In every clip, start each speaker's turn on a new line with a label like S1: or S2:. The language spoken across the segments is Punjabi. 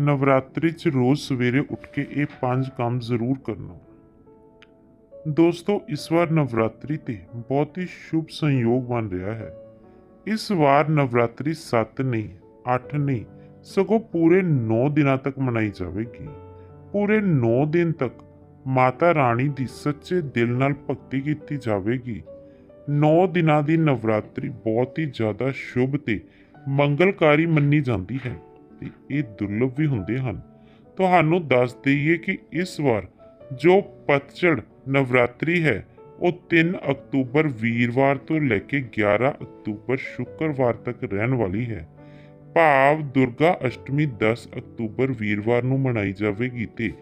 S1: ਨਵਰਾਤਰੀ 'ਚ ਰੋਜ਼ ਸਵੇਰੇ ਉੱਠ ਕੇ ਇਹ ਪੰਜ ਕੰਮ ਜ਼ਰੂਰ ਕਰਨਾ। ਦੋਸਤੋ, ਇਸ ਵਾਰ ਨਵਰਾਤਰੀ ਤੇ ਬਹੁਤ ਹੀ ਸ਼ੁਭ ਸੰਯੋਗ ਬਣ ਰਿਹਾ ਹੈ। ਇਸ ਵਾਰ ਨਵਰਾਤਰੀ 7 ਨਹੀਂ 8 ਨਹੀਂ, ਸਗੋਂ ਪੂਰੇ 9 ਦਿਨਾਂ ਤੱਕ ਮਨਾਈ ਜਾਵੇਗੀ। ਪੂਰੇ 9 ਦਿਨ ਤੱਕ ਮਾਤਾ ਰਾਣੀ ਦੀ ਸੱਚੇ ਦਿਲ ਨਾਲ ਭਗਤੀ ਕੀਤੀ ਜਾਵੇਗੀ। 9 ਦਿਨਾਂ ਦੀ ਨਵਰਾਤਰੀ ਬਹੁਤ ਹੀ ਜ਼ਿਆਦਾ ਸ਼ੁਭ ਤੇ ਮੰਗਲਕਾਰੀ ਮੰਨੀ ਜਾਂਦੀ ਹੈ। ਤੇ ਇਹ ਦੁਰਲਭ ਵੀ ਹੁੰਦੇ ਹਨ। ਤੁਹਾਨੂੰ ਦੱਸ ਦਈਏ ਕਿ ਇਸ ਵਾਰ ਜੋ ਪਤਝੜ ਨਵਰਾਤਰੀ ਹੈ, ਉਹ 3 ਅਕਤੂਬਰ ਵੀਰਵਾਰ ਤੋਂ ਲੈ ਕੇ 11 ਅਕਤੂਬਰ ਸ਼ੁੱਕਰਵਾਰ ਤੱਕ ਰਹਿਣ ਵਾਲੀ ਹੈ। ਭਾਵ ਦੁਰਗਾ ਅਸ਼ਟਮੀ 10 ਅਕਤੂਬਰ ਵੀਰਵਾਰ ਨੂੰ ਮਨਾਈ ਜਾਵੇਗੀ ਤੇ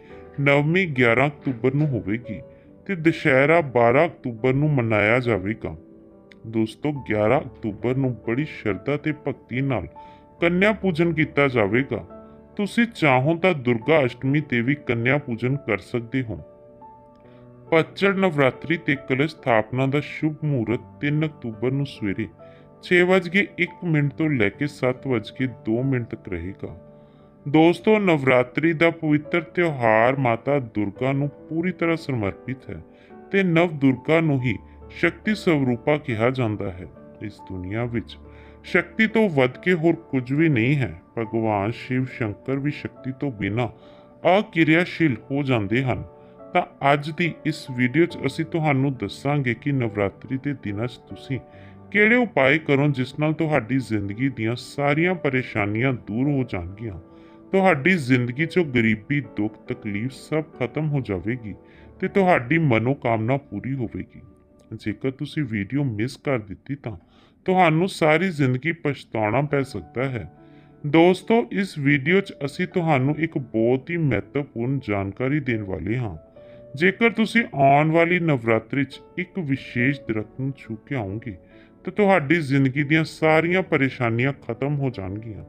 S1: ਨਵਮੀ 11 ਅਕਤੂਬਰ ਨੂੰ ਹੋਵੇਗੀ ਤੇ ਦੁਸ਼ਹਿਰਾ 12 ਅਕਤੂਬਰ ਨੂੰ ਮਨਾਇਆ ਜਾਵੇਗਾ। ਦੋਸਤੋ 11 ਅਕਤੂਬਰ ਨੂੰ ਬੜੀ ਸ਼ਰਧਾ ਤੇ ਭਗਤੀ ਨਾਲ ਕੰਨਿਆ ਪੂਜਨ ਕੀਤਾ ਜਾਵੇਗਾ। ਤੁਸੀਂ ਚਾਹੋ ਤਾਂ ਦੁਰਗਾ ਅਸ਼ਟਮੀ ਤੇ ਵੀ ਕੰਨਿਆ ਪੂਜਨ ਕਰ ਸਕਦੇ ਹੋ। ਪਤਝੜ ਨਵਰਾਤਰੀ ਤੇ ਕਲਸ਼ ਸਥਾਪਨਾ ਦਾ ਸ਼ੁਭ ਮਹੂਰਤ 3 ਅਕਤੂਬਰ ਨੂੰ ਸਵੇਰੇ 6:01 ਮਿੰਟ ਤੋਂ ਲੈ ਕੇ 7:02 ਮਿੰਟ ਤੱਕ ਰਹੇਗਾ। ਦੋਸਤੋ, ਨਵਰਾਤਰੀ ਦਾ ਪਵਿੱਤਰ ਤਿਉਹਾਰ ਮਾਤਾ ਦੁਰਗਾ ਨੂੰ ਪੂਰੀ ਤਰ੍ਹਾਂ ਸਮਰਪਿਤ ਹੈ ਤੇ ਨਵ ਦੁਰਗਾ ਨੂੰ ਹੀ ਸ਼ਕਤੀ ਸਰੂਪਾ ਕਿਹਾ ਜਾਂਦਾ ਹੈ। ਇਸ ਦੁਨੀਆ ਵਿੱਚ ਸ਼ਕਤੀ ਤੋਂ ਵੱਧ ਕੇ ਹੋਰ ਕੁਝ ਵੀ ਨਹੀਂ ਹੈ। ਭਗਵਾਨ ਸ਼ਿਵ ਸ਼ੰਕਰ ਵੀ ਸ਼ਕਤੀ ਤੋਂ ਬਿਨਾਂ ਅਕਿਰਿਆਸ਼ੀਲ ਹੋ ਜਾਂਦੇ ਹਨ। ਤਾਂ ਅੱਜ ਦੀ ਇਸ ਵੀਡੀਓ 'ਚ ਅਸੀਂ ਤੁਹਾਨੂੰ ਦੱਸਾਂਗੇ ਕਿ ਨਵਰਾਤਰੀ ਦੇ ਦਿਨਾਂ 'ਚ ਤੁਸੀਂ ਕਿਹੜੇ ਉਪਾਅ ਕਰੋ ਜਿਸ ਨਾਲ ਤੁਹਾਡੀ ਜ਼ਿੰਦਗੀ ਦੀਆਂ ਸਾਰੀਆਂ ਪਰੇਸ਼ਾਨੀਆਂ ਦੂਰ ਹੋ ਜਾਣਗੀਆਂ। ਤੁਹਾਡੀ ਜ਼ਿੰਦਗੀ 'ਚੋਂ ਗਰੀਬੀ, ਦੁੱਖ, ਤਕਲੀਫ ਸਭ ਖਤਮ ਹੋ ਜਾਵੇਗੀ ਤੇ ਤੁਹਾਡੀ ਮਨੋਕਾਮਨਾ ਪੂਰੀ ਹੋਵੇਗੀ। ਜੇਕਰ ਤੁਸੀਂ ਵੀਡੀਓ ਮਿਸ ਕਰ ਦਿੱਤੀ ਤਾਂ ਤੁਹਾਨੂੰ ਸਾਰੀ ਜ਼ਿੰਦਗੀ ਪਛਤਾਉਣਾ ਪੈ ਸਕਦਾ ਹੈ। ਦੋਸਤੋ, ਇਸ ਵੀਡੀਓ 'ਚ ਅਸੀਂ ਤੁਹਾਨੂੰ ਇੱਕ ਬਹੁਤ ਹੀ ਮਹੱਤਵਪੂਰਨ ਜਾਣਕਾਰੀ ਦੇਣ ਵਾਲੇ ਹਾਂ। ਜੇਕਰ ਤੁਸੀਂ ਆਉਣ ਵਾਲੀ ਨਵਰਾਤਰੀ 'ਚ ਇੱਕ ਵਿਸ਼ੇਸ਼ ਦਰਖਤ ਨੂੰ ਛੂ ਕੇ ਆਉਂਗੇ ਤਾਂ ਤੁਹਾਡੀ ਜ਼ਿੰਦਗੀ ਦੀਆਂ ਸਾਰੀਆਂ ਪਰੇਸ਼ਾਨੀਆਂ ਖਤਮ ਹੋ ਜਾਣਗੀਆਂ।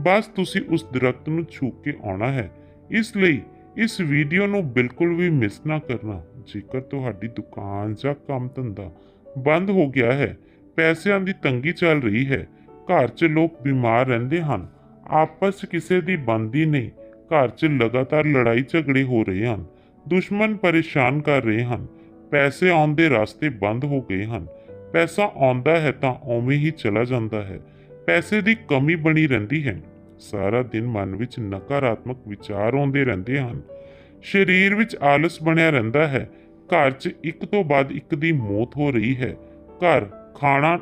S1: ਬਸ ਤੁਸੀਂ ਉਸ ਦਰਖਤ ਨੂੰ ਛੂ ਕੇ ਆਉਣਾ ਹੈ। ਇਸ ਲਈ ਇਸ ਵੀਡੀਓ ਨੂੰ ਬਿਲਕੁਲ ਵੀ ਮਿਸ ਨਾ ਕਰਨਾ। ਜੇਕਰ ਤੁਹਾਡੀ ਦੁਕਾਨ ਜਾਂ ਕੰਮ ਧੰਦਾ ਬੰਦ ਹੋ ਗਿਆ ਹੈ ਪੈਸਿਆਂ ਦੀ ਤੰਗੀ ਚੱਲ ਰਹੀ ਹੈ। ਘਰ 'ਚ ਲੋਕ ਬਿਮਾਰ ਰਹਿੰਦੇ ਹਨ। ਆਪਸ ਕਿਸੇ ਦੀ ਬੰਦੀ ਨਹੀਂ। ਘਰ 'ਚ ਲਗਾਤਾਰ ਲੜਾਈ ਝਗੜੇ ਹੋ ਰਹੇ ਹਨ। ਦੁਸ਼ਮਣ ਪਰੇਸ਼ਾਨ ਕਰ ਰਹੇ ਹਨ। ਪੈਸੇ ਆਉਣ ਦੇ ਰਸਤੇ ਬੰਦ ਹੋ ਗਏ ਹਨ। ਪੈਸਾ ਆਉਂਦਾ ਹੈ ਤਾਂ ਉਵੇਂ ਹੀ ਚਲਾ ਜਾਂਦਾ ਹੈ। ਪੈਸੇ ਦੀ ਕਮੀ ਬਣੀ ਰਹਿੰਦੀ ਹੈ। ਸਾਰਾ ਦਿਨ ਮਨ ਵਿੱਚ ਨਕਾਰਾਤਮਕ ਵਿਚਾਰ ਆਉਂਦੇ ਰਹਿੰਦੇ ਹਨ। ਸਰੀਰ ਵਿੱਚ ਆਲਸ ਬਣਿਆ ਰਹਿੰਦਾ ਹੈ। ਘਰ 'ਚ ਇੱਕ ਤੋਂ ਬਾਅਦ ਇੱਕ ਦੀ ਮੌਤ ਹੋ ਰਹੀ ਹੈ। ਘਰ ਖਾਣਾ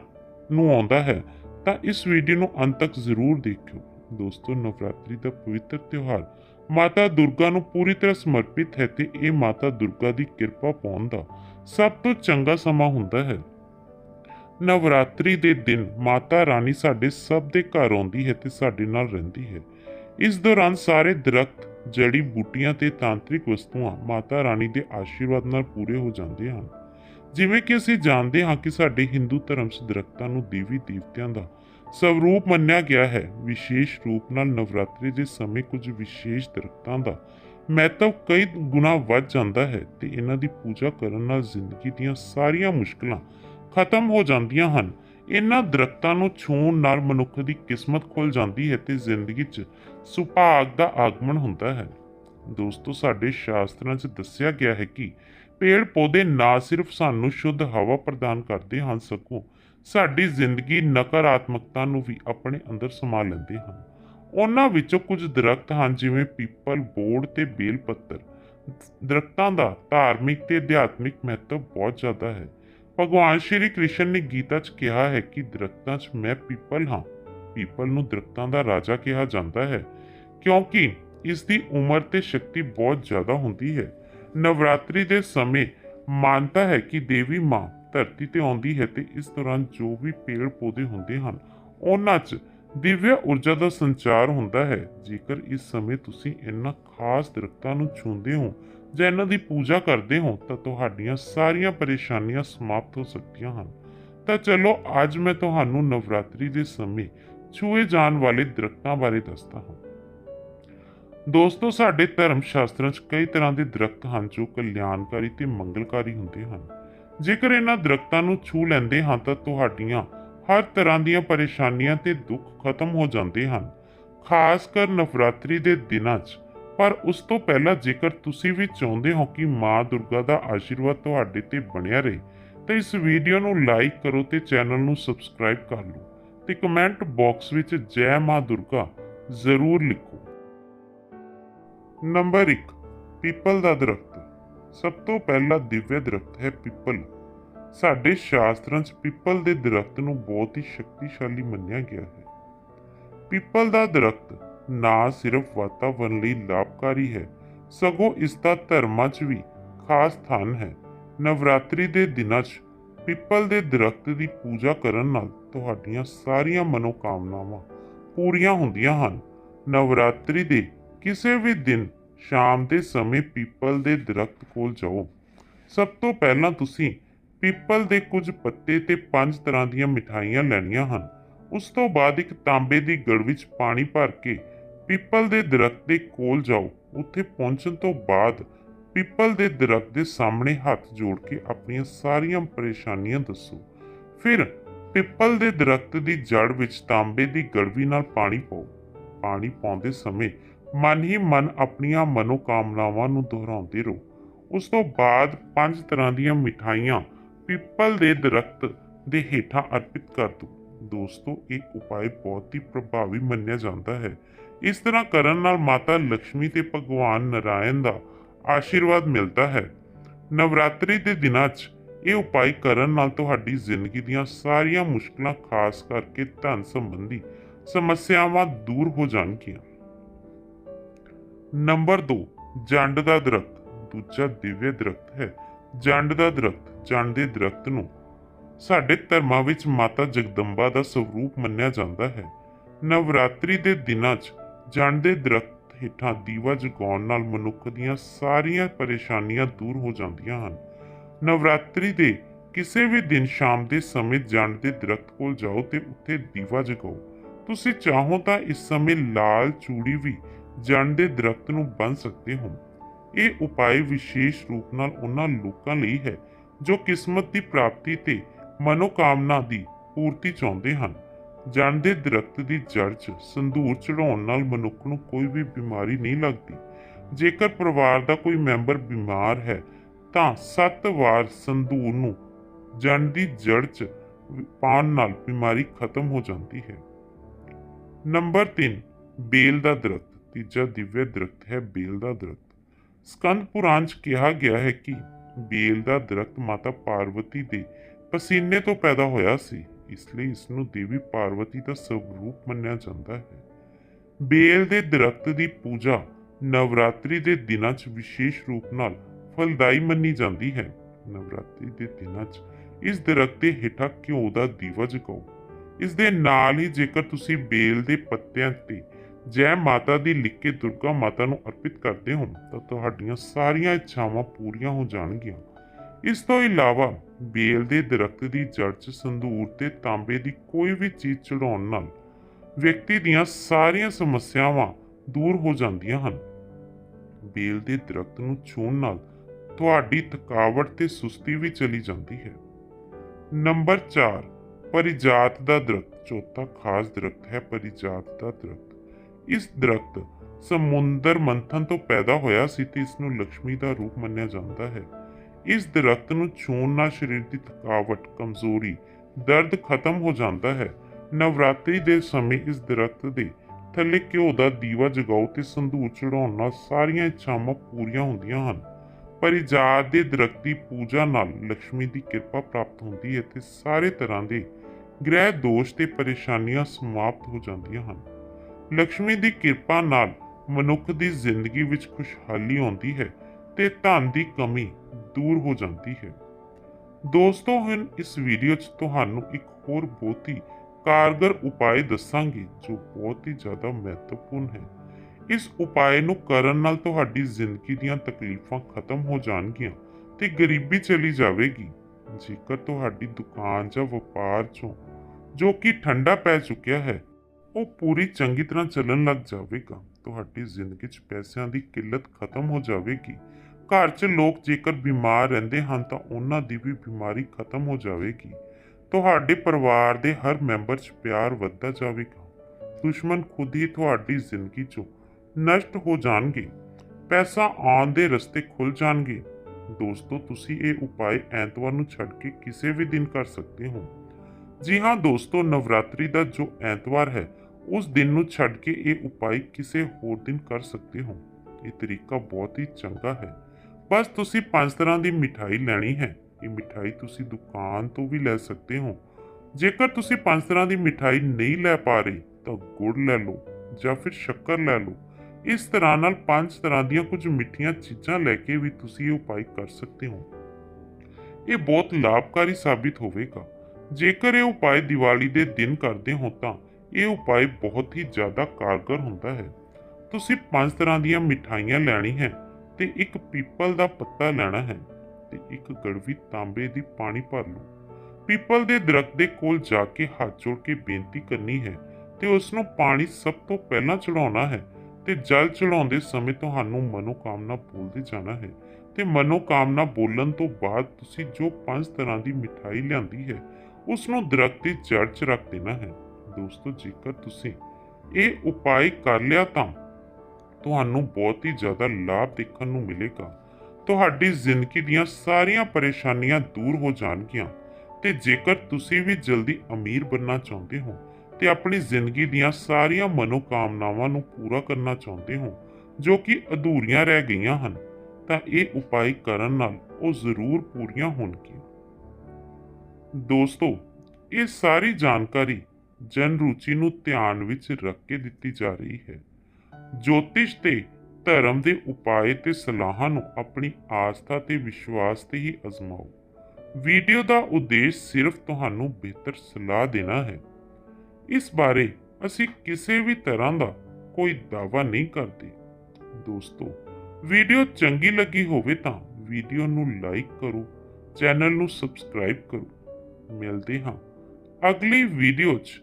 S1: ਨੂੰ ਆਉਂਦਾ ਹੈ, ਤਾਂ ਇਸ ਵੀਡੀਓ ਨੂੰ ਅੰਤ ਤੱਕ ਜ਼ਰੂਰ ਦੇਖਿਓ। ਦੋਸਤੋ, ਨਵਰਾਤਰੀ ਦਾ ਪਵਿੱਤਰ ਤਿਉਹਾਰ, ਮਾਤਾ ਦੁਰਗਾ ਨੂੰ ਪੂਰੀ ਤਰ੍ਹਾਂ ਸਮਰਪਿਤ ਹੈ ਤੇ ਇਹ ਮਾਤਾ ਦੁਰਗਾ ਦੀ ਕਿਰਪਾ ਪਾਉਣ ਦਾ ਸਭ ਤੋਂ ਚੰਗਾ ਸਮਾਂ ਹੁੰਦਾ ਹੈ। ਨਵਰਾਤਰੀ ਦੇ ਦਿਨ ਮਾਤਾ ਰਾਣੀ ਸਾਡੇ ਸਭ ਦੇ ਘਰ ਆਉਂਦੀ ਹੈ ਤੇ ਸਾਡੇ ਨਾਲ ਰਹਿੰਦੀ ਹੈ। ਇਸ ਦੌਰਾਨ ਸਾਰੇ ਦਰਖਤ, ਜੜੀ ਬੂਟੀਆਂ ਤੇ ਤਾਂਤਰਿਕ ਵਸਤੂਆਂ ਮਾਤਾ ਰਾਣੀ ਦੇ ਆਸ਼ੀਰਵਾਦ ਨਾਲ ਪੂਰੇ ਹੋ ਜਾਂਦੇ ਹਨ। ਜਿਵੇਂ ਕਿ ਅਸੀਂ ਜਾਣਦੇ ਹਾਂ ਕਿ ਸਾਡੇ ਹਿੰਦੂ ਧਰਮ 'ਚ ਦਰਖਤਾਂ ਨੂੰ ਦੇਵੀ ਦੇਵਤਿਆਂ ਦਾ ਸਵਰੂਪ ਮੰਨਿਆ ਗਿਆ ਹੈ। ਵਿਸ਼ੇਸ਼ ਰੂਪ ਨਾਲ ਨਵਰਾਤਰੀ ਦੇ ਸਮੇਂ ਕੁਝ ਵਿਸ਼ੇਸ਼ ਦਰਖਤਾਂ ਦਾ ਮਹੱਤਵ ਕਈ ਗੁਣਾ ਵੱਧ ਜਾਂਦਾ ਹੈ ਤੇ ਇਹਨਾਂ ਦੀ ਪੂਜਾ ਕਰਨ ਨਾਲ ਜ਼ਿੰਦਗੀ ਦੀਆਂ ਸਾਰੀਆਂ ਮੁਸ਼ਕਲਾਂ ਖਤਮ ਹੋ ਜਾਂਦੀਆਂ ਹਨ। ਇਹਨਾਂ ਦਰਖਤਾਂ ਨੂੰ ਛੂਹਣ ਨਾਲ ਮਨੁੱਖ ਦੀ ਕਿਸਮਤ ਖੁੱਲ ਜਾਂਦੀ ਹੈ ਤੇ ਜ਼ਿੰਦਗੀ 'ਚ ਸੁਭਾਗ ਦਾ ਆਗਮਨ ਹੁੰਦਾ ਹੈ। ਦੋਸਤੋ, ਸਾਡੇ ਸ਼ਾਸਤਰਾਂ 'ਚ ਦੱਸਿਆ ਗਿਆ ਹੈ ਕਿ ਪੇੜ ਪੌਦੇ ਨਾ ਸਿਰਫ ਸਾਨੂੰ ਸ਼ੁੱਧ ਹਵਾ ਪ੍ਰਦਾਨ ਕਰਦੇ ਹਨ ਸਗੋਂ ਸਾਡੀ ਜ਼ਿੰਦਗੀ ਨਕਾਰਾਤਮਕਤਾ ਨੂੰ ਵੀ ਆਪਣੇ ਅੰਦਰ ਸਮਾ ਲੈਂਦੇ ਹਨ। ਉਹਨਾਂ ਵਿੱਚੋਂ ਕੁਝ ਦਰਖਤ ਹਨ, ਜਿਵੇਂ ਪੀਪਲ ਬੋੜ ਤੇ ਬੇਲ ਪੱਤਰ। ਦਰਖਤਾਂ ਦਾ ਧਾਰਮਿਕ ਤੇ ਅਧਿਆਤਮਿਕ ਮਹੱਤਵ ਬਹੁਤ ਜ਼ਿਆਦਾ ਹੈ। ਭਗਵਾਨ ਸ਼੍ਰੀ ਕ੍ਰਿਸ਼ਨ ਨੇ ਗੀਤਾ 'ਚ ਕਿਹਾ ਹੈ ਕਿ ਦਰਖਤਾਂ 'ਚ ਮੈਂ ਪੀਪਲ ਹਾਂ। ਪੀਪਲ ਨੂੰ ਦਰਖਤਾਂ ਦਾ ਰਾਜਾ ਕਿਹਾ ਜਾਂਦਾ ਹੈ, ਕਿਉਂਕਿ ਇਸ ਦੀ ਉਮਰ ਤੇ ਸ਼ਕਤੀ ਬਹੁਤ ਜ਼ਿਆਦਾ ਹੁੰਦੀ ਹੈ। ਨਵਰਾਤਰੀ ਦੇ ਸਮੇਂ ਮਾਨਤਾ ਹੈ ਕਿ ਦੇਵੀ ਮਾਂ ਧਰਤੀ ਤੇ ਆਉਂਦੀ ਹੈ ਤੇ ਇਸ ਦੌਰਾਨ ਜੋ ਵੀ ਪੇੜ ਪੌਦੇ ਹੁੰਦੇ ਹਨ, ਉਹਨਾਂ 'ਚ ਦਿਵਯ ਊਰਜਾ ਦਾ ਸੰਚਾਰ ਹੁੰਦਾ ਹੈ। ਜੇਕਰ ਇਸ ਸਮੇਂ ਤੁਸੀਂ ਇਹਨਾਂ ਖਾਸ ਦਰਖਤਾਂ ਨੂੰ ਛੂੰਹਦੇ ਹੋ ਜਾਂ ਇਹਨਾਂ ਦੀ ਪੂਜਾ ਕਰਦੇ ਹੋ, ਤਾਂ ਤੁਹਾਡੀਆਂ ਸਾਰੀਆਂ ਪਰੇਸ਼ਾਨੀਆਂ ਸਮਾਪਤ ਹੋ ਸਕਦੀਆਂ ਹਨ। ਤਾਂ ਚਲੋ, ਅੱਜ ਮੈਂ ਤੁਹਾਨੂੰ ਨਵਰਾਤਰੀ ਦੇ ਸਮੇਂ ਛੂਏ ਜਾਣ ਵਾਲੇ ਦਰਖਤਾਂ ਬਾਰੇ ਦੱਸਦਾ ਹਾਂ। ਦੋਸਤੋ, ਸਾਡੇ ਧਰਮ ਸ਼ਾਸਤਰਾਂ 'ਚ ਕਈ ਤਰ੍ਹਾਂ ਦੇ ਦਰਖਤ ਹਨ ਜੋ ਕਲਿਆਣਕਾਰੀ ਤੇ ਮੰਗਲਕਾਰੀ ਹੁੰਦੇ ਹਨ। ਜੇਕਰ ਇਹਨਾਂ ਦਰਖਤਾਂ ਨੂੰ ਛੂ ਲੈਂਦੇ ਹਾਂ ਤਾਂ ਤੁਹਾਡੀਆਂ ਹਰ ਤਰ੍ਹਾਂ ਦੀਆਂ ਪਰੇਸ਼ਾਨੀਆਂ ਤੇ ਦੁੱਖ ਖਤਮ ਹੋ ਜਾਂਦੇ ਹਨ। ਖਾਸ ਕਰ ਨਵਰਾਤਰੀ ਦੇ ਦਿਨਾਂ 'ਚ। ਪਰ ਉਸ ਤੋਂ ਪਹਿਲਾਂ ਜੇਕਰ ਤੁਸੀਂ ਵੀ ਚਾਹੁੰਦੇ ਹੋ ਕਿ ਮਾਂ ਦੁਰਗਾ ਦਾ ਆਸ਼ੀਰਵਾਦ ਤੁਹਾਡੇ ਤੇ ਬਣਿਆ ਰਹੇ, ਤਾਂ ਇਸ ਵੀਡੀਓ ਨੂੰ ਲਾਈਕ ਕਰੋ ਤੇ ਚੈਨਲ ਨੂੰ ਸਬਸਕ੍ਰਾਈਬ ਕਰ ਲਓ ਤੇ ਕਮੈਂਟ ਬਾਕਸ ਵਿੱਚ ਜੈ ਮਾਂ ਦੁਰਗਾ ਜ਼ਰੂਰ ਲਿਖੋ। ਨੰਬਰ 1 ਪੀਪਲ ਦਾ ਦਰਖਤ। ਸਭ ਤੋਂ ਪਹਿਲਾ ਦਿਵਯ ਦਰਖਤ ਹੈ ਪੀਪਲ। ਸਾਡੇ ਸ਼ਾਸਤਰਾਂ 'ਚ ਪੀਪਲ ਦੇ ਦਰਖਤ ਨੂੰ ਬਹੁਤ ਹੀ ਸ਼ਕਤੀਸ਼ਾਲੀ ਮੰਨਿਆ ਗਿਆ ਹੈ। ਪੀਪਲ ਦਾ ਦਰਖਤ ਨਾ ਸਿਰਫ ਵਾਤਾਵਰਣ ਲਈ ਲਾਭਕਾਰੀ ਹੈ, ਸਗੋਂ ਇਸ ਦਾ ਧਰਮਾਂ 'ਚ ਵੀ ਖਾਸ ਸਥਾਨ ਹੈ। ਨਵਰਾਤਰੀ ਦੇ ਦਿਨਾਂ 'ਚ ਪੀਪਲ ਦੇ ਦਰਖਤ ਦੀ ਪੂਜਾ ਕਰਨ ਨਾਲ ਤੁਹਾਡੀਆਂ ਸਾਰੀਆਂ ਮਨੋਕਾਮਨਾਵਾਂ ਪੂਰੀਆਂ ਹੁੰਦੀਆਂ ਹਨ। ਨਵਰਾਤਰੀ ਦੇ ਕਿਸੇ ਵੀ ਦਿਨ ਸ਼ਾਮ ਦੇ ਸਮੇਂ ਪੀਪਲ ਦੇ ਦਰਖਤ ਕੋਲ ਜਾਓ। ਸਭ ਤੋਂ ਪਹਿਲਾਂ ਤੁਸੀਂ ਪੀਪਲ ਦੇ ਕੁਝ ਪੱਤੇ ਤੇ ਪੰਜ ਤਰ੍ਹਾਂ ਦੀਆਂ ਮਿਠਾਈਆਂ ਲੈਣੀਆਂ ਹਨ। ਉਸ ਤੋਂ ਬਾਅਦ ਇੱਕ ਤਾਂਬੇ ਦੀ ਗੜ ਵਿੱਚ ਪਾਣੀ ਭਰ ਕੇ ਪੀਪਲ ਦੇ ਦਰਖਤ ਦੇ ਕੋਲ ਜਾਓ। ਉੱਥੇ ਪਹੁੰਚਣ ਤੋਂ ਬਾਅਦ ਪੀਪਲ ਦੇ ਦਰਖਤ ਦੇ ਸਾਹਮਣੇ ਹੱਥ ਜੋੜ ਕੇ ਆਪਣੀਆਂ ਸਾਰੀਆਂ ਪਰੇਸ਼ਾਨੀਆਂ ਦੱਸੋ। ਫਿਰ ਪਿੱਪਲ ਦੇ ਦਰਖਤ ਦੀ ਜੜ ਵਿੱਚ ਤਾਂਬੇ ਦੀ ਗੜਵੀ ਨਾਲ ਪਾਣੀ ਪਾਓ। ਪਾਣੀ ਪਾਉਂਦੇ ਸਮੇਂ ਮਨ ਹੀ ਮਨ ਆਪਣੀਆਂ ਮਨੋਕਾਮਨਾਵਾਂ ਨੂੰ ਦੁਹਰਾਉਂਦੇ ਰਹੋ। ਉਸ ਤੋਂ ਬਾਅਦ ਪੰਜ ਤਰ੍ਹਾਂ ਦੀਆਂ ਮਿਠਾਈਆਂ ਪਿੱਪਲ ਦੇ ਦਰਖਤ ਦੇ ਹੇਠਾਂ ਅਰਪਿਤ ਕਰ ਦਿਓ। ਦੋਸਤੋ, ਇਹ ਉਪਾਅ ਬਹੁਤ ਹੀ ਪ੍ਰਭਾਵੀ ਮੰਨਿਆ ਜਾਂਦਾ ਹੈ। ਇਸ ਤਰ੍ਹਾਂ ਕਰਨ ਨਾਲ ਮਾਤਾ ਲక్ష్ਮੀ ਤੇ ਭਗਵਾਨ ਨਾਰਾਇਣ ਦਾ ਆਸ਼ੀਰਵਾਦ ਮਿਲਦਾ ਹੈ। ਨਵਰਾਤਰੀ ਦੇ ਦਿਨਾਂ 'ਚ ਇਹ ਉਪਾਅ ਕਰਨ ਨਾਲ ਤੁਹਾਡੀ ਜ਼ਿੰਦਗੀ ਦੀਆਂ ਸਾਰੀਆਂ ਮੁਸ਼ਕਲਾਂ ਖਾਸ ਕਰਕੇ ਧਨ ਸੰਬੰਧੀ ਸਮੱਸਿਆਵਾਂ ਦੂਰ ਹੋ ਜਾਣਗੀਆਂ। ਨੰਬਰ 2 ਜੰਡ ਦਾ ਦਰਖਤ। ਦੂਜਾ ਦਿਵਯ ਦਰਖਤ ਹੈ। ਜੰਡ ਦਾ ਦਰਖਤ, ਜੰਡ ਦੇ ਦਰਖਤ ਨੂੰ ਸਾਡੇ ਧਰਮਾਂ ਵਿੱਚ ਮਾਤਾ ਜਗਦੰਬਾ ਦਾ ਸਰੂਪ ਮੰਨਿਆ ਜਾਂਦਾ ਹੈ। ਨਵਰਾਤਰੀ ਦੇ ਦਿਨਾਂ 'ਚ ਜੰਡ ਦੇ ਦਰਖਤ ਹੇਠਾਂ ਦੀਵਾ ਜਗਾਉਣ ਨਾਲ ਮਨੁੱਖ ਦੀਆਂ ਸਾਰੀਆਂ ਪਰੇਸ਼ਾਨੀਆਂ ਦੂਰ ਹੋ ਜਾਂਦੀਆਂ ਹਨ। ਨਵਰਾਤਰੀ ਦੇ ਕਿਸੇ ਵੀ ਦਿਨ ਸ਼ਾਮ ਦੇ ਸਮੇਂ ਜੰਡ ਦੇ ਦਰਖਤ ਕੋਲ ਜਾਓ ਤੇ ਉੱਥੇ ਦੀਵਾ ਜਗਾਓ। ਤੁਸੀਂ ਚਾਹੋ ਤਾਂ ਇਸ ਸਮੇਂ ਲਾਲ ਚੂੜੀ ਵੀ ਜੰਡ ਦੇ ਦਰਖਤ ਨੂੰ ਬੰਨ ਸਕਦੇ ਹੋ ਇਹ ਉਪਾਅ ਵਿਸ਼ੇਸ਼ ਰੂਪ ਨਾਲ ਉਹਨਾਂ ਲੋਕਾਂ ਲਈ ਹੈ, ਜੋ ਕਿਸਮਤ ਦੀ ਪ੍ਰਾਪਤੀ ਤੇ ਮਨੋਕਾਮਨਾ ਦੀ ਪੂਰਤੀ ਚਾਹੁੰਦੇ ਹਨ। ਜਨ ਦੇ ਦਰਖਤ ਦੀ ਜੜ 'ਚ ਸੰਧੂਰ ਚੜਾਉਣ ਨਾਲ ਮਨੁੱਖ ਨੂੰ ਕੋਈ ਵੀ ਬਿਮਾਰੀ ਨਹੀਂ ਲੱਗਦੀ। ਜੇਕਰ ਪਰਿਵਾਰ ਦਾ ਕੋਈ ਮੈਂਬਰ ਬਿਮਾਰ ਹੈ, ਤਾਂ ਸੱਤ ਵਾਰ ਸੰਧੂਰ ਨੂੰ ਜੰਡ ਦੀ ਜੜ 'ਚ ਪਾਉਣ ਨਾਲ ਬਿਮਾਰੀ ਖਤਮ ਹੋ ਜਾਂਦੀ ਹੈ। ਨੰਬਰ 3 ਬੇਲ ਦਾ ਦਰਖਤ। ਤੀਜਾ ਦਿਵਯ ਦਰਖਤ ਹੈ ਬੇਲ ਦਾ ਦਰਖਤ। ਸਕੰਦ ਪੁਰਾਣ 'ਚ ਕਿਹਾ ਗਿਆ ਹੈ ਕਿ ਬੇਲ ਦਾ ਦਰਖਤ ਮਾਤਾ ਪਾਰਵਤੀ ਦੇ ਪਸੀਨੇ ਤੋਂ ਪੈਦਾ ਹੋਇਆ ਸੀ, ਇਸ ਲਈ ਇਸ ਨੂੰ ਦੇਵੀ ਪਾਰਵਤੀ ਦਾ ਸਰੂਪ ਮੰਨਿਆ ਜਾਂਦਾ ਹੈ। ਬੇਲ ਦੇ ਦਰਖਤ ਦੀ ਪੂਜਾ ਨਵਰਾਤਰੀ ਦੇ ਦਿਨਾਂ 'ਚ ਵਿਸ਼ੇਸ਼ ਰੂਪ ਨਾਲ ਫਲਦਾਈ ਮੰਨੀ ਜਾਂਦੀ ਹੈ। ਨਵਰਾਤਰੀ ਦੇ ਦਿਨਾਂ 'ਚ ਇਸ ਦਰਖਤ ਦੇ ਹੇਠਾਂ ਘਿਓ ਦਾ ਦੀਵਾ ਜਗਾਓ। ਇਸ ਦੇ ਨਾਲ ਹੀ ਜੇਕਰ ਤੁਸੀਂ ਬੇਲ ਦੇ ਪੱਤਿਆਂ ਤੇ ਜੈ ਮਾਤਾ ਦੀ ਲਿਖ ਕੇ ਦੁਰਗਾ ਮਾਤਾ ਨੂੰ ਅਰਪਿਤ ਕਰਦੇ ਹੋ ਤਾਂ ਤੁਹਾਡੀਆਂ ਸਾਰੀਆਂ ਇੱਛਾਵਾਂ ਪੂਰੀਆਂ ਹੋ ਜਾਣਗੀਆਂ। ਇਸ ਤੋਂ ਇਲਾਵਾ ਬੇਲ ਦੇ ਦਰਖਤ ਦੀ ਜੜ 'ਚ ਸੰਧੂਰ ਤੇ ਤਾਂਬੇ ਦੀ ਕੋਈ ਵੀ ਚੀਜ਼ ਚੜਾਉਣ ਨਾਲ ਵਿਅਕਤੀ ਦੀਆਂ ਸਾਰੀਆਂ ਸਮੱਸਿਆਵਾਂ ਦੂਰ ਹੋ ਜਾਂਦੀਆਂ ਹਨ। ਬੇਲ ਦੇ ਦਰਖਤ ਨੂੰ ਛੂਹਣ ਨਾਲ ਤੁਹਾਡੀ ਥਕਾਵਟ ਤੇ ਸੁਸਤੀ ਵੀ ਚਲੀ ਜਾਂਦੀ ਹੈ। ਨੰਬਰ 4 ਪਰਿਜਾਤ ਦਾ ਦਰਖਤ, ਚੌਥਾ ਖਾਸ ਦਰਖਤ ਹੈ, ਪਰਿਜਾਤ ਦਾ ਦਰਖਤ। ਇਸ ਦਰਖਤ ਸਮੁੰਦਰ ਮੰਥਨ ਤੋਂ ਪੈਦਾ ਹੋਇਆ ਸੀ ਤੇ ਇਸ ਨੂੰ ਲక్ష్ਮੀ ਦਾ ਰੂਪ ਮੰਨਿਆ ਜਾਂਦਾ ਹੈ। ਇਸ ਦਰਖਤ ਨੂੰ ਛੂਣ ਨਾਲ ਸਰੀਰ ਦੀ ਥਕਾਵਟ, ਕਮਜ਼ੋਰੀ, ਦਰਦ ਖਤਮ ਹੋ ਜਾਂਦਾ ਹੈ। ਨਵਰਾਤਰੀ ਦੇ ਸਮੇਂ ਇਸ ਦਰਖਤ ਦੇ ਥੱਲੇ ਘਿਓ ਦਾ ਦੀਵਾ ਜਗਾਓ ਤੇ ਸੰਧੂਰ ਚੜਾਉਣ ਨਾਲ ਸਾਰੀਆਂ ਇੱਛਾਵਾਂ ਪੂਰੀਆਂ ਹੁੰਦੀਆਂ ਹਨ। ਪਰ ਦੇ ਦਰਖਤੀ ਪੂਜਾ ਨਾਲ ਲక్ష్ਮੀ ਦੀ ਕਿਰਪਾ ਪ੍ਰਾਪਤ ਹੁੰਦੀ ਹੈ ਤੇ ਸਾਰੇ ਤਰ੍ਹਾਂ ਦੇ ਗ੍ਰਹਿ ਦੋਸ਼ ਤੇ ਪਰੇਸ਼ਾਨੀਆਂ ਸਮਾਪਤ ਹੋ ਜਾਂਦੀਆਂ ਹਨ। ਲక్ష్ਮੀ ਦੀ ਕਿਰਪਾ ਨਾਲ ਮਨੁੱਖ ਦੀ ਜ਼ਿੰਦਗੀ ਵਿੱਚ ਖੁਸ਼ਹਾਲੀ ਆਉਂਦੀ ਹੈ ਤੇ ਧਨ ਦੀ ਕਮੀ ਦੂਰ ਹੋ ਜਾਂਦੀ ਹੈ। ਦੋਸਤੋ, ਹੁਣ ਇਸ ਵੀਡੀਓ 'ਚ ਤੁਹਾਨੂੰ ਇੱਕ ਹੋਰ ਬਹੁਤ ਹੀ ਕਾਰਗਰ ਉਪਾਅ ਦੱਸਾਂਗੇ ਜੋ ਬਹੁਤ ਹੀ ਜ਼ਿਆਦਾ ਮਹੱਤਵਪੂਰਨ ਹੈ। ਇਸ ਉਪਾਅ ਨੂੰ ਕਰਨ ਨਾਲ ਤੁਹਾਡੀ ਜ਼ਿੰਦਗੀ ਦੀਆਂ ਤਕਲੀਫਾਂ ਖਤਮ ਹੋ ਜਾਣਗੀਆਂ ਤੇ ਗਰੀਬੀ ਚਲੀ ਜਾਵੇਗੀ। ਜੇਕਰ ਤੁਹਾਡੀ ਦੁਕਾਨ ਜਾਂ ਵਪਾਰ 'ਚੋਂ ਜੋ ਕਿ ਠੰਡਾ ਪੈ ਚੁੱਕਿਆ ਹੈ ਉਹ ਪੂਰੀ ਚੰਗੀ ਤਰ੍ਹਾਂ ਚੱਲਣ ਲੱਗ ਜਾਵੇਗਾ। ਤੁਹਾਡੀ ਜ਼ਿੰਦਗੀ 'ਚ ਪੈਸਿਆਂ ਦੀ ਕਿੱਲਤ ਖਤਮ ਹੋ ਜਾਵੇਗੀ। ਘਰ 'ਚ ਲੋਕ ਜੇਕਰ ਬਿਮਾਰ ਰਹਿੰਦੇ ਹਨ ਤਾਂ ਉਹਨਾਂ ਦੀ ਵੀ ਬਿਮਾਰੀ ਖਤਮ ਹੋ ਜਾਵੇਗੀ। ਤੁਹਾਡੇ ਪਰਿਵਾਰ ਦੇ ਹਰ ਮੈਂਬਰ 'ਚ ਪਿਆਰ ਵੱਧਦਾ ਜਾਵੇਗਾ। ਦੁਸ਼ਮਣ ਖੁਦ ਹੀ ਤੁਹਾਡੀ ਜ਼ਿੰਦਗੀ ਚੋਂ ਨਸ਼ਟ ਹੋ ਜਾਣਗੇ। ਪੈਸਾ ਆਉਣ ਦੇ ਰਸਤੇ ਖੁੱਲ ਜਾਣਗੇ। ਦੋਸਤੋ, ਤੁਸੀਂ ਇਹ ਉਪਾਅ ਐਤਵਾਰ ਨੂੰ ਛੱਡ ਕੇ ਕਿਸੇ ਵੀ ਦਿਨ ਕਰ ਸਕਦੇ ਹੋ। ਜੀ ਹਾਂ, ਦੋਸਤੋ, ਨਵਰਾਤਰੀ ਦਾ ਜੋ ਐਤਵਾਰ ਹੈ ਉਸ ਦਿਨ ਨੂੰ ਛੱਡ ਕੇ ਇਹ ਉਪਾਅ ਕਿਸੇ ਹੋਰ ਦਿਨ ਕਰ ਸਕਦੇ ਹੋ। ਇਹ ਤਰੀਕਾ ਬਹੁਤ ਹੀ ਚੰਗਾ ਹੈ। ਬਸ ਤੁਸੀਂ ਪੰਜ ਤਰ੍ਹਾਂ ਦੀ ਮਿਠਾਈ ਲੈਣੀ ਹੈ। ਇਹ ਮਿਠਾਈ ਤੁਸੀਂ ਦੁਕਾਨ ਤੋਂ ਵੀ ਲੈ ਸਕਦੇ ਹੋ। ਜੇਕਰ ਤੁਸੀਂ ਪੰਜ ਤਰ੍ਹਾਂ ਦੀ ਮਿਠਾਈ ਨਹੀਂ ਲੈ ਪਾ ਰਹੇ, ਤਾਂ ਗੁੜ ਲੈ ਲਓ ਜਾਂ ਫਿਰ ਸ਼ੱਕਰ ਲੈ ਲਓ। ਇਸ ਤਰ੍ਹਾਂ ਨਾਲ ਪੰਜ ਤਰ੍ਹਾਂ ਦੀਆਂ ਕੁਝ ਮਿੱਠੀਆਂ ਚੀਜ਼ਾਂ ਲੈ ਕੇ ਵੀ ਤੁਸੀਂ ਇਹ ਉਪਾਅ ਕਰ ਸਕਦੇ ਹੋ। ਇਹ ਬਹੁਤ ਲਾਭਕਾਰੀ ਸਾਬਿਤ ਹੋਵੇਗਾ। ਜੇਕਰ ਇਹ ਉਪਾਅ ਦੀਵਾਲੀ ਦੇ ਦਿਨ ਕਰਦੇ ਹੋ ਤਾਂ ਇਹ ਉਪਾਅ ਬਹੁਤ ਹੀ ਜ਼ਿਆਦਾ ਕਾਰਗਰ ਹੁੰਦਾ ਹੈ। ਤੁਸੀਂ ਪੰਜ ਤਰ੍ਹਾਂ ਦੀਆਂ ਮਿਠਾਈਆਂ ਲੈਣੀ ਹੈ ਤੇ ਇੱਕ ਪੀਪਲ ਦਾ ਪੱਤਾ ਲੈਣਾ ਹੈ ਤੇ ਇੱਕ ਗੜਵੀ ਤਾਂਬੇ ਦੀ ਪਾਣੀ ਭਰ ਲਓ। ਪੀਪਲ ਦੇ ਦਰਖਤ ਦੇ ਕੋਲ ਜਾ ਕੇ ਹੱਥ ਜੋੜ ਕੇ ਬੇਨਤੀ ਕਰਨੀ ਹੈ ਤੇ ਉਸ ਨੂੰ ਪਾਣੀ ਸਭ ਤੋਂ ਪਹਿਲਾਂ ਚੜਾਉਣਾ ਹੈ ਤੇ ਜਲ ਚੜਾਉਂਦੇ ਸਮੇਂ ਤੁਹਾਨੂੰ ਮਨੋਕਾਮਨਾ ਬੋਲਦੇ ਜਾਣਾ ਹੈ ਤੇ ਮਨੋਕਾਮਨਾ ਬੋਲਣ ਤੋਂ ਬਾਅਦ ਤੁਸੀਂ ਜੋ ਪੰਜ ਤਰ੍ਹਾਂ ਦੀ ਮਿਠਾਈ ਲਿਆਂਦੀ ਹੈ ਉਸ ਨੂੰ ਦਰਖਤ ਦੀ ਜੜ 'ਚ ਰੱਖ ਦੇਣਾ ਹੈ। ਦੋਸਤੋ, ਜੇਕਰ ਤੁਸੀਂ ਇਹ ਉਪਾਅ ਕਰ ਲਿਆ ਤਾਂ ਤੁਹਾਨੂੰ ਬਹੁਤ ਹੀ ਜ਼ਿਆਦਾ ਲਾਭ ਦੇਖਣ ਨੂੰ ਮਿਲੇਗਾ। ਤੁਹਾਡੀ ਜ਼ਿੰਦਗੀ ਦੀਆਂ ਸਾਰੀਆਂ ਪਰੇਸ਼ਾਨੀਆਂ ਦੂਰ ਹੋ ਜਾਣਗੀਆਂ ਤੇ ਜੇਕਰ ਤੁਸੀਂ ਵੀ ਜਲਦੀ ਅਮੀਰ ਬਣਨਾ ਚਾਹੁੰਦੇ ਹੋ ਤੇ ਆਪਣੀ ਜ਼ਿੰਦਗੀ ਦੀਆਂ ਸਾਰੀਆਂ ਮਨੋਕਾਮਨਾਵਾਂ ਨੂੰ ਪੂਰਾ ਕਰਨਾ ਚਾਹੁੰਦੇ ਹੋ, ਜੋ ਕਿ ਅਧੂਰੀਆਂ ਰਹਿ ਗਈਆਂ ਹਨ, ਤਾਂ ਇਹ ਉਪਾਅ ਕਰਨ ਨਾਲ ਉਹ ਜ਼ਰੂਰ ਪੂਰੀਆਂ ਹੋਣਗੀਆਂ। ਦੋਸਤੋ, ਇਹ ਸਾਰੀ ਜਾਣਕਾਰੀ ਜਨ ਰੁਚੀ ਨੂੰ ਧਿਆਨ ਵਿੱਚ ਰੱਖ ਕੇ ਦਿੱਤੀ ਜਾ ਰਹੀ ਹੈ। ਜੋਤਿਸ਼ ਤੇ ਧਰਮ ਦੇ ਉਪਾਅ ਤੇ ਸਲਾਹਾਂ ਨੂੰ ਆਪਣੀ ਆਸਥਾ ਤੇ ਵਿਸ਼ਵਾਸ ਤੇ ਹੀ ਅਜ਼ਮਾਓ। ਵੀਡੀਓ ਦਾ ਉਦੇਸ਼ ਸਿਰਫ ਤੁਹਾਨੂੰ ਬਿਹਤਰ ਸਲਾਹ ਦੇਣਾ ਹੈ। ਇਸ ਬਾਰੇ ਅਸੀਂ ਕਿਸੇ ਵੀ ਤਰ੍ਹਾਂ ਦਾ ਕੋਈ ਦਾਅਵਾ ਨਹੀਂ ਕਰਦੇ। ਦੋਸਤੋ, ਵੀਡੀਓ ਚੰਗੀ ਲੱਗੀ ਹੋਵੇ ਤਾਂ ਵੀਡੀਓ ਨੂੰ ਲਾਈਕ ਕਰੋ, ਚੈਨਲ ਨੂੰ ਸਬਸਕ੍ਰਾਈਬ ਕਰੋ। ਮਿਲਦੇ ਹਾਂ ਅਗਲੀ ਵੀਡੀਓ 'ਚ।